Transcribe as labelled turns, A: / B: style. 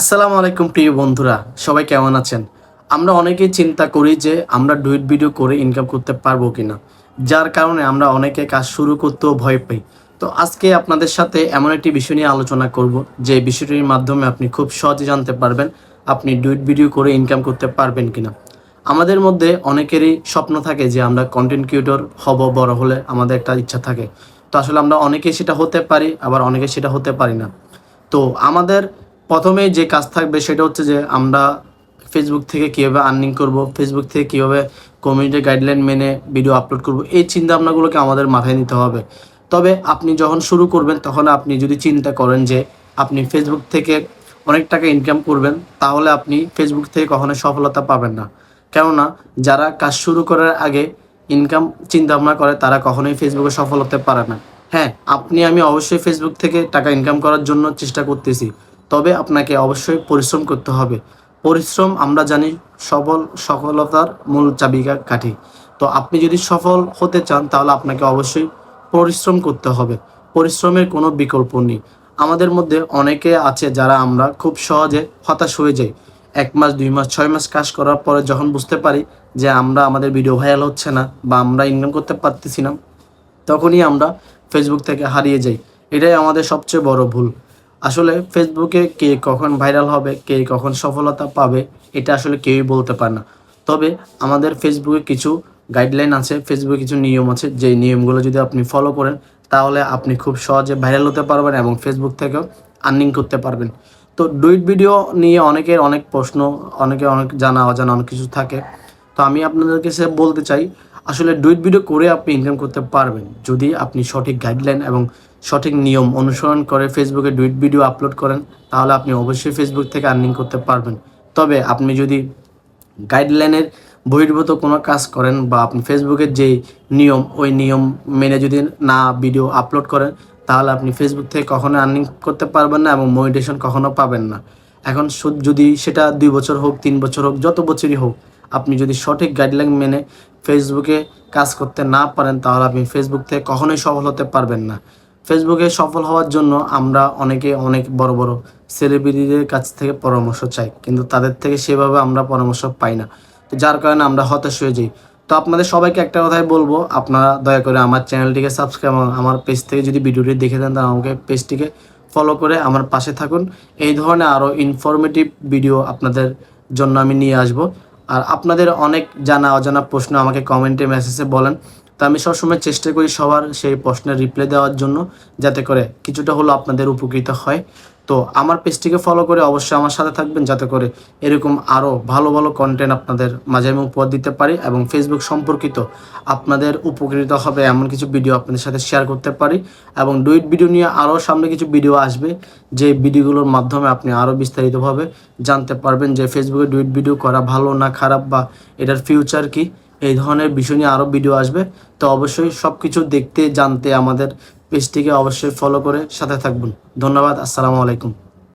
A: আসসালামু আলাইকুম প্রিয় বন্ধুরা, সবাই কেমন আছেন? আমরা অনেকেই চিন্তা করি যে আমরা ডুইট ভিডিও করে ইনকাম করতে পারব কি না যার কারণে আমরা অনেকে কাজ শুরু করতেও ভয় পাই। তো আজকে আপনাদের সাথে এমন একটি বিষয় নিয়ে আলোচনা করব, যে বিষয়টির মাধ্যমে আপনি খুব সহজে জানতে পারবেন আপনি ডুইট ভিডিও করে ইনকাম করতে পারবেন কি না আমাদের মধ্যে অনেকেরই স্বপ্ন থাকে যে আমরা কন্টেন্ট ক্রিয়েটর হব, বড় হলে আমাদের একটা ইচ্ছা থাকে। তো আসলে আমরা অনেকে সেটা হতে পারি, আবার অনেকে সেটা হতে পারি না। তো আমাদের প্রথমে যে কাজ থাকবে সেটা হচ্ছে যে আমরা ফেসবুক থেকে কীভাবে আর্নিং করব ফেসবুক থেকে কীভাবে কমিউনিটি গাইডলাইন মেনে ভিডিও আপলোড করব, এই চিন্তা ভাবনাগুলোকে আমাদের মাথায় নিতে হবে। তবে আপনি যখন শুরু করবেন, তখন আপনি যদি চিন্তা করেন যে আপনি ফেসবুক থেকে অনেক টাকা ইনকাম করবেন, তাহলে আপনি ফেসবুক থেকে কখনোই সফলতা পাবেন না। কেননা, যারা কাজ শুরু করার আগে ইনকাম চিন্তা ভাবনা করে, তারা কখনোই ফেসবুকে সফল হতে পারে না। হ্যাঁ আপনি, আমি অবশ্যই ফেসবুক থেকে টাকা ইনকাম করার জন্য চেষ্টা করতেছি। তবে আপনাকে অবশ্যই পরিশ্রম করতে হবে। পরিশ্রম আমরা জানি সফল সফলতার মূল চাবিকা কাঠি তো আপনি যদি সফল হতে চান, তাহলে আপনাকে অবশ্যই পরিশ্রম করতে হবে। পরিশ্রমের কোনো বিকল্প নেই। আমাদের মধ্যে অনেকে আছে যারা আমরা খুব সহজে হতাশ হয়ে যাই। এক মাস, দুই মাস, ছয় মাস কাজ করার পরে যখন বুঝতে পারি যে আমরা আমাদের ভিডিও ভাইরাল হচ্ছে না বা আমরা ইনকাম করতে পারতেছি না, তখনই আমরা ফেসবুক থেকে হারিয়ে যাই। এটাই আমাদের সবচেয়ে বড় ভুল। আসলে ফেসবুকে কে কখন ভাইরাল হবে, কে কখন সফলতা পাবে, এটা আসলে কেউই বলতে পারে না। তবে আমাদের ফেসবুকে কিছু গাইডলাইন আছে ফেসবুকে কিছু নিয়ম আছে, যেই নিয়মগুলো যদি আপনি ফলো করেন, তাহলে আপনি খুব সহজে ভাইরাল হতে পারবেন এবং ফেসবুক থেকেও আর্নিং করতে পারবেন। তো ডুইট ভিডিও নিয়ে অনেকের অনেক প্রশ্ন, অনেকে অনেক জানা অজানা অনেক কিছু থাকে। তো আমি আপনাদের কাছে বলতে চাই, আসলে ডুইট ভিডিও করে আপনি ইনকাম করতে পারবেন, যদি আপনি সঠিক গাইডলাইন এবং সঠিক নিয়ম অনুসরণ করে ফেসবুকে ডুইট ভিডিও আপলোড করেন, তাহলে আপনি অবশ্যই ফেসবুক থেকে আর্নিং করতে পারবেন। তবে আপনি যদি গাইডলাইনের বহির্ভূত কোনো কাজ করেন বা আপনি ফেসবুকের যে নিয়ম, ওই নিয়ম মেনে যদি না ভিডিও আপলোড করেন, তাহলে আপনি ফেসবুক থেকে কখনো আর্নিং করতে পারবেন না এবং মনিটেশন কখনো পাবেন না। এখন যদি সেটা দুই বছর হোক, তিন বছর হোক, যত বছরই হোক, আপনি যদি সঠিক গাইডলাইন মেনে ফেসবুকে কাজ করতে না পারেন, তাহলে আপনি ফেসবুক থেকে কখনোই সফল হতে পারবেন না। ফেসবুকে সফল হওয়ার জন্য আমরা অনেকে অনেক বড় বড় সেলিব্রিটিদের কাছ থেকে পরামর্শ চাই, কিন্তু তাদের থেকে সেভাবে আমরা পরামর্শ পাই না। তো যার কারণে আমরা হতাশ হয়ে যাই। তো আপনাদের সবাইকে একটা কথাই বলব, আপনারা দয়া করে আমার চ্যানেলটিকে সাবস্ক্রাইব আমার পেজ থেকে যদি ভিডিওটি দেখে দেন, তাহলে আমাকে পেজটিকে ফলো করে আমার পাশে থাকুন। এই ধরনের আরও ইনফরমেটিভ ভিডিও আপনাদের জন্য আমি নিয়ে আসব। আর আপনাদের অনেক জানা অজানা প্রশ্ন আমাকে কমেন্টে মেসেজে বলেন। তো আমি সবসময় চেষ্টা করি সবার সেই প্রশ্নের রিপ্লাই দেওয়ার জন্য, যাতে করে কিছুটা হলো আপনাদের উপকৃত হয়। তো আমার পেজটিকে ফলো করে অবশ্যই আমার সাথে থাকবেন, যাতে করে এরকম আরও ভালো ভালো কন্টেন্ট আপনাদের মাঝে আমি উপহার দিতে পারি এবং ফেসবুক সম্পর্কিত আপনাদের উপকৃত হবে এমন কিছু ভিডিও আপনাদের সাথে শেয়ার করতে পারি এবং ডুইট ভিডিও নিয়ে আরও সামনে কিছু ভিডিও আসবে, যে ভিডিওগুলোর মাধ্যমে আপনি আরও বিস্তারিতভাবে জানতে পারবেন যে ফেসবুকে ডুইট ভিডিও করা ভালো না খারাপ বা এটার ফিউচার কি। এই ধরনের বিষয় নিয়ে আরও ভিডিও আসবে। তো অবশ্যই সব কিছু দেখতে, জানতে আমাদের পেজটিকে অবশ্যই ফলো করে সাথে থাকবেন। ধন্যবাদ, আসসালামু আলাইকুম।